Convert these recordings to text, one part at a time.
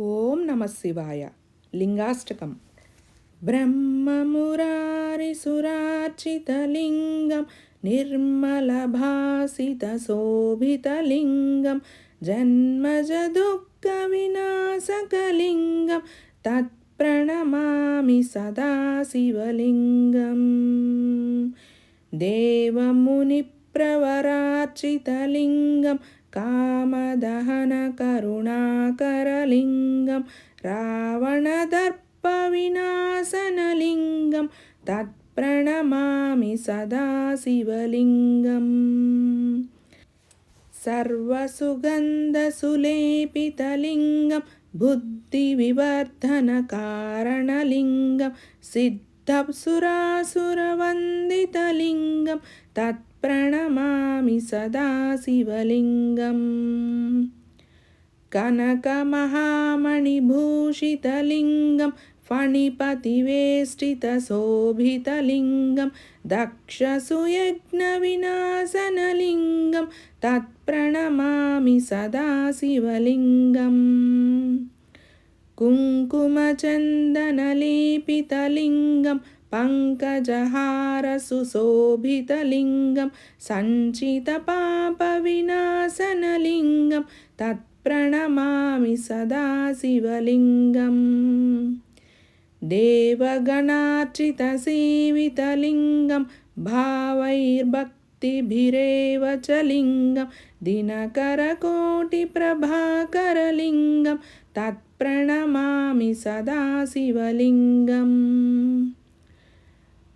ఓం నమ శివాయ. లింగాష్టకం. బ్రహ్మమురారిసురార్చితలింగం నిర్మలభాసితశోభితలింగం జన్మజదుఃఖవినాశకలింగం తత్ప్రణమామి సదా శివలింగం దేవమునిప్రవరార్చితలింగం कामदहनकरुणाकरलिङ्गं रावणदर्पविनाशनलिङ्गं तत्प्रणमामि सदा शिवलिङ्गम् सर्वसुगन्धसुलेपितलिङ्गं बुद्धिविवर्धनकारणलिङ्गं सिद्धसुरासुरवन्दितलिङ्गं तत् प्रणमामि सदा शिवलिङ्गम् कनकमहामणिभूषितलिङ्गं फणिपतिवेष्टितशोभितलिङ्गं दक्षसुयज्ञविनाशनलिङ्गं तत्प्रणमामि सदा शिवलिङ्गम् कुङ्कुमचन्दनलेपितलिङ्गं पङ्कजहारसुशोभितलिङ्गं सञ्चितपापविनाशनलिङ्गं तत्प्रणमामि सदा शिवलिङ्गम् देवगणार्चितसेवितलिङ्गं भावैर्भक्तिभिरेव च लिङ्गं दिनकरकोटिप्रभाकरलिङ्गं तत्प्रणमामि सदा शिवलिङ्गम्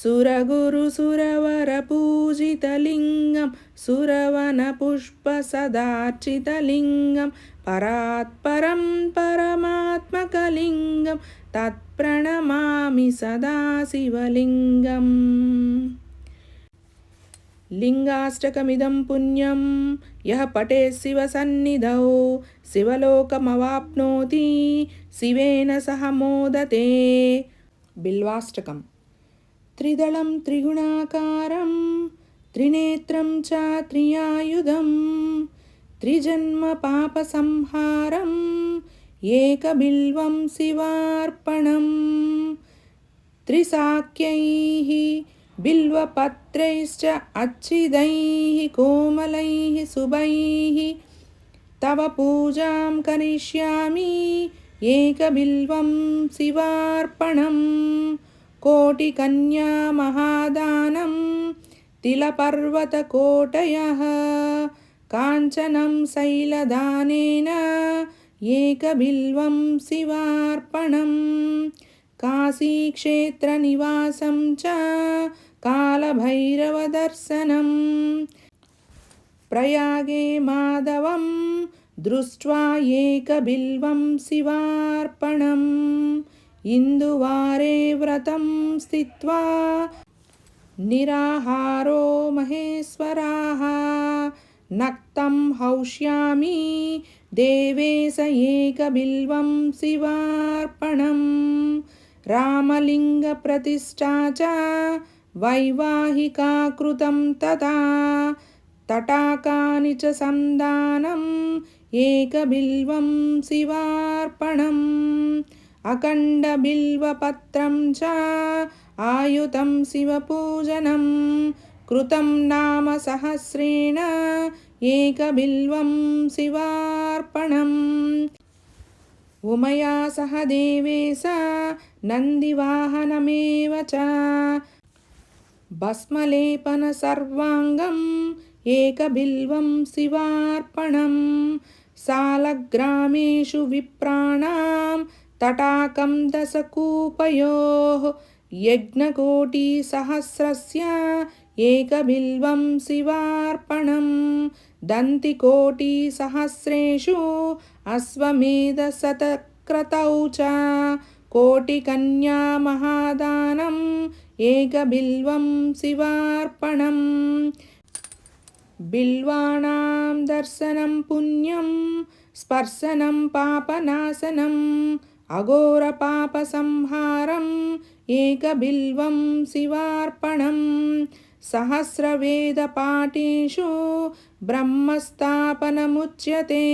सुरगुरुसुरवरपूजितलिङ्गं सुरवनपुष्पसदार्चितलिङ्गं परात्परं परमात्मकलिङ्गं तत्प्रणमामि सदा शिवलिङ्गम् लिङ्गाष्टकमिदं पुण्यं यः पठे शिवसन्निधौ शिवलोकमवाप्नोति शिवेन सह मोदते बिल्वाष्टकम् త్రిదళం త్రిగుణాకారం త్రినేత్రం చ త్రియాయుధం త్రిజన్మ పాప సంహారం ఏకబిల్వం శివార్పణం. త్రిసాఖ్యైः బిల్వపత్రైశ్च అచ్చిదైः కోమలైः శుభైः తవ పూజాం కరిష్యామి ఏకబిల్వం శివార్పణం. కోటి కన్యా మహాదానం తిలపర్వతకోటయ కాంచనం శైలదానేన ఏకబిల్వం శివార్పణం కాశీక్షేత్రనివాసం చ కాలభైరవదర్శనం. ప్రయాగే మాధవం దృష్ట్వా ఏకబిల్వం శివార్పణం. ఇందువారే వ్రతం స్థిత్వా నిరాహారో మహేశ్వరాः నక్తం హౌష్యామి దేవే స ఏకబిల్వం శివార్పణం రామలింగప్రతిష్టా చ వైవాహికాకృతం తదా తటాకాని చ సందానం ఏకబిల్వం శివార్పణం अखण्डबिल्वपत्रं च आयुतं शिवपूजनं कृतं नाम सहस्रेण एकबिल्वं शिवार्पणम् उमया सह देवेश नन्दिवाहनमेव च भस्मलेपनसर्वाङ्गम् एकबिल्वं शिवार्पणं सालग्रामेषु विप्राणां तटाकं दशकूपयोः यज्ञकोटिसहस्रस्य एकबिल्वं शिवार्पणं दन्तिकोटिसहस्रेषु अश्वमेधशतक्रतौ च कोटिकन्यामहादानम् एकबिल्वं शिवार्पणम् बिल्वाणां दर्शनं पुण्यं అఘోర పాప సంహారం ఏకబిల్వం శివార్పణం సహస్రవేదపాఠేషు బ్రహ్మస్థాపనముచ్యతే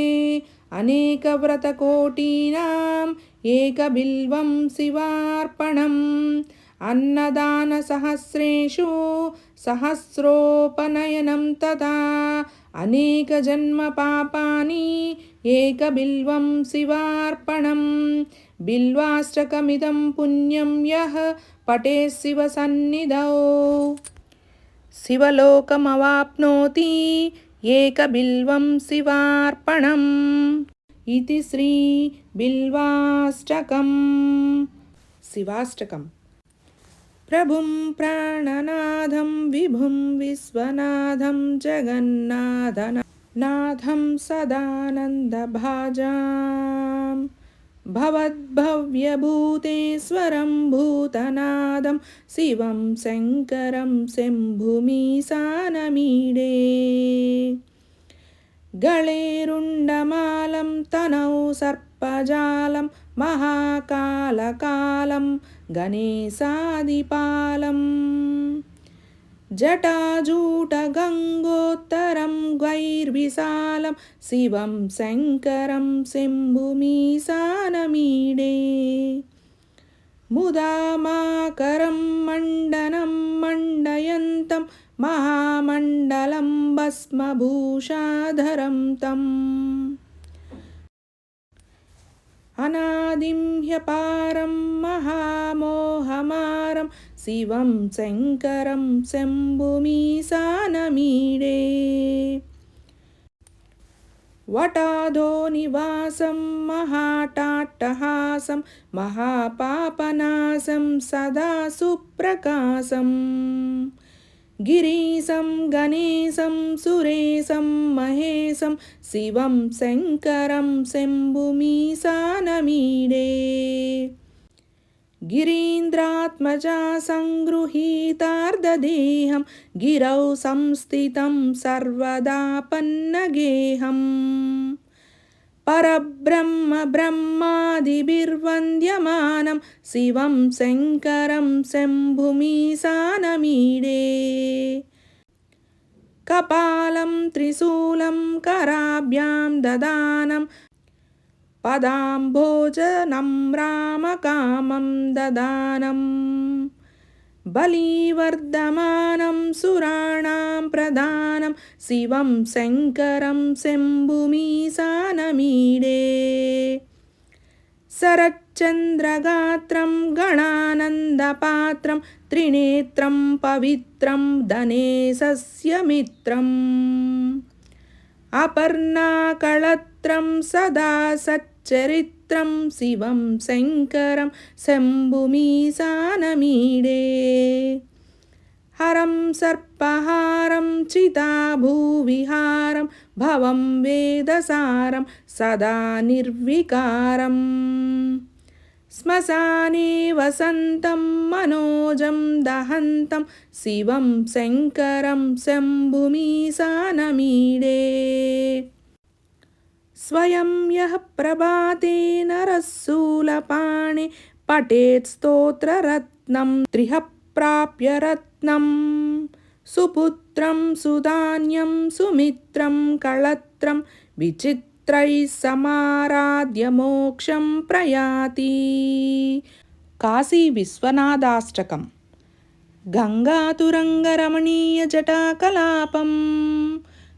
అనేకవ్రతకోటీనాం ఏకబిల్వం శివార్పణం అన్నదానసహస్రేషు సహస్రోపనయనం తదా అనేకజన్మపాపాని ఏకబిల్వం శివార్పణం బిల్వాష్టకమిదం పుణ్యం యః పటే శివసన్నిధౌ శివలోకమవాప్నోతి ఏకబిల్వం శివార్పణం. ఇది శ్రీ బిల్వాష్టకం. శివాష్టకం. ప్రభుం ప్రాణనాథం విభుం విశ్వనాథం జగన్నాథన నాథం సదానందభాజా. भवद्भव्यभूतेश्वरं भूतनादं शिवं शङ्करं शम्भुमीशानमीडे गळेरुण्डमालं तनौ सर्पजालं महाकालकालं गणेशादिपालम् जटाजूटगङ्गोत्तरं गैर्विशालं शिवं शङ्करं शम्भुमीशानमीडे मुदामाकरं मण्डनं मण्डयन्तं महामण्डलं भस्मभूषाधरं तम् అనాదిం హ్యపారం మహామోహమారం శివం శంకరం శంభుమీసానమీడే వటాధో నివాసం మహాటాట్టహాసం మహాపాపనాశం సదా సుప్రకాశం. గిరీశం గణేశం సురేశం మహేశం శివం శంకరం శంభుమీసానమీడే గిరీంద్రాత్మజా సంగృహీతార్ధదేహం గిరౌ సంస్థితం సర్వదా పన్నగేహం. పరబ్రహ్మ బ్రహ్మాదిభిర్వంద్యమానం శివం శంకరం శంభుమీశానమీడే. కపాలం త్రిశూలం కరాభ్యాం దదానం పదాంభోజనం రామకామం దదానం. बलिवर्धमानं सुराणां प्रधानं शिवं शङ्करं शम्भुमीशानमीडे शरच्चन्द्रगात्रं गणानन्दपात्रं त्रिनेत्रं पवित्रं धनेशस्य मित्रम् अपर्णाकळत्रं सदा చరిత్రం శివం శంకరం శంభుమీసానమీడే హరం సర్పహారం చితాభూవిహారం భవం వేదసారం సదా నిర్వికారం శ్మశానే వసంతం మనోజం దహంతం శివం శంకరం శంభుమీసానమీడే स्वयं यः प्रभातेन रस्सूलपाणि पठेत् स्तोत्ररत्नं त्रिह प्राप्य रत्नं सुपुत्रं सुधान्यं सुमित्रं कळत्रं विचित्रैः समाराध्य मोक्षं प्रयाति काशीविश्वनादाष्टकं गङ्गातुरङ्गरमणीयजटाकलापम्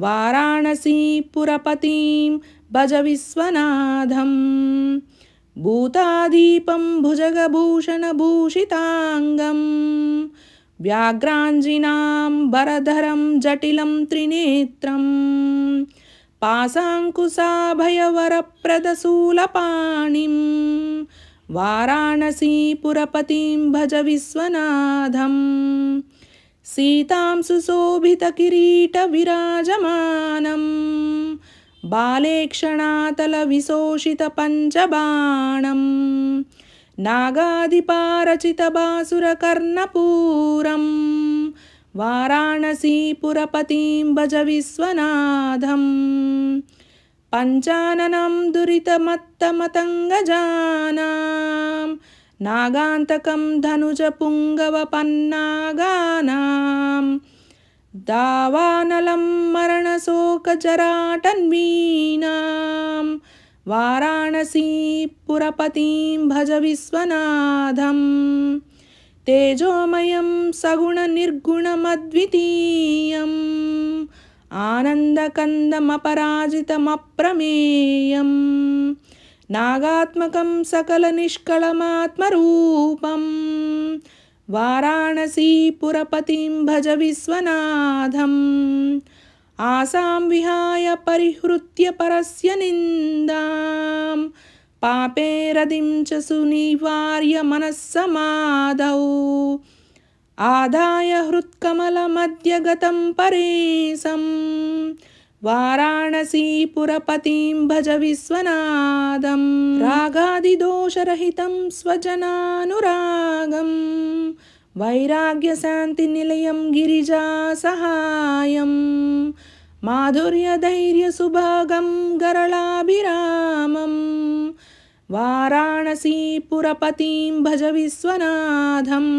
వారాణసీపురపతిం భజ విశ్వనాథం. భూతాదీపం భుజగభూషణభూషితాంగం వ్యాఘ్రాంజినాం వరధరం జటిలం త్రినేత్రం. పాశాంకుశాభయవరప్రదశూలపాణిం. వారాణసీపురపతిం భజ విశ్వనాథం. सीतां सुशोभितकिरीटविराजमानं बालेक्षणातलविशोषितपञ्चबाणं नागाधिपारचितबासुरकर्णपूरं वाराणसीपुरपतिं भज विश्वनाथम् पञ्चाननं दुरितमत्तमतङ्गजानां నాగాంతకం ధనుజ పుంగవ పన్నాగానాం. దావానలం మరణశోకజరాటన్వీనాం వారాణసీ పురపతిం భజ విశ్వనాథం. తేజోమయం సగుణనిర్గుణమద్వితీయం ఆనందకందమపరాజితమప్రమేయం. నాగాత్మకం సకల నిష్కళమాత్మరూపం. వారాణసీపురపతిం భజ విశ్వనాథం. ఆసాం విహాయ పరిహృత్య పరస్య నిందాం. పాపేరదిం చ సునివార్య మనస్సమాదౌ. ఆదాయ హృత్కమలమద్యగతం పరేసం वाराणसीपुरपतिं भज विश्वनाथं रागादिदोषरहितं स्वजनानुरागं वैराग्यशान्तिनिलयं गिरिजासहायं माधुर्यधैर्यसुभगं गरलाभिरामम् वाराणसीपुरपतिं भज विश्वनाथम्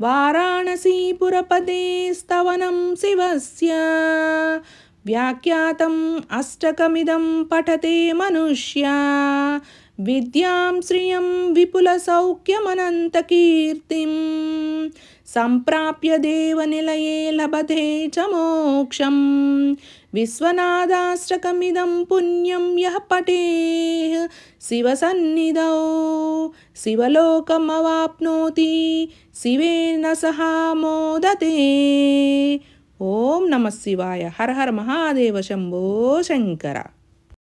वाराणसीपुरपते स्तवनं शिवस्य వ్యాఖ్యాతం అష్టకమిదం పఠతే మనుష్య విద్యాం శ్రియం విపులసౌఖ్యమనంతకీర్తిం సంప్రాప్య దేవనిలయే లభతే చ మోక్షం విశ్వనాథాశ్రకమిదం పుణ్యం యః పటే శివసన్నిధౌ శివలోకమవాప్నోతి శివేన సహా మోదతే ఓం నమ శివాయ. హర హర మహాదేవ శంభో శంకర.